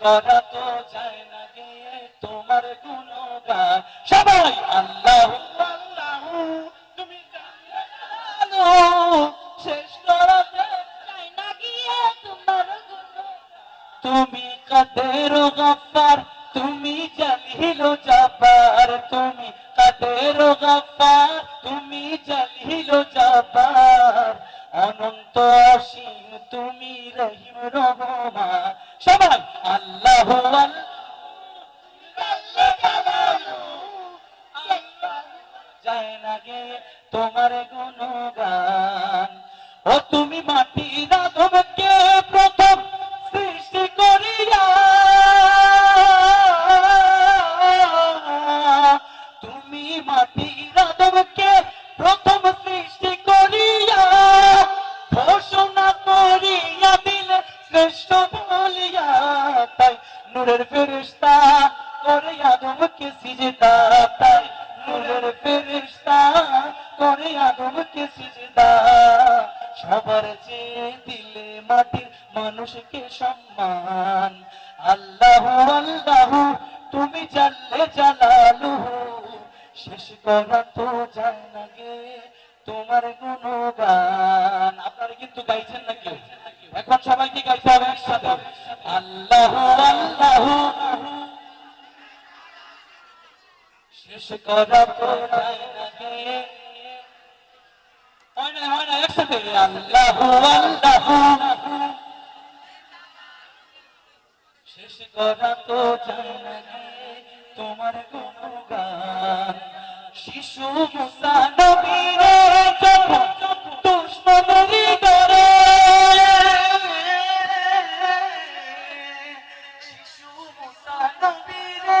করা তো যায় না গে তোমার গুণগান। সবাই আল্লাহ আল্লাহ, তুমি জানো শেষ করা যায় না গিয়ে তোমার তুমি কাদের গফার, তুমি জালিল জাবার তুমি কাদের গফার, তুমি জালিল জাবার অনন্ত অসীম তুমি রহিম রহমান সবাই আল্লাহ যায় না গে তোমার গুণগান। ও তুমি মাটির নূরের ফেরিস্তা করে আদমকে সিজদা তাই। নূরের ফেরিস্তা করে আদমকে সিজদা। সবার চেয়ে দিলে মাটির মানুষকে সম্মান। আল্লাহ আল্লাহ, তুমি জানলে জানালু শেষ করা তো যায় না গে তোমার গুণগান। আপনারা কিন্তু গাইছেন নাকি? এখন সবাইকে গাইতে হবে একসাথে। শেষ করা শেষ করা তো তোমার গুণগান শিশু মুসা নবীরে যখন দুশ্মনেরই ডরে শিশু মুসা নবীরে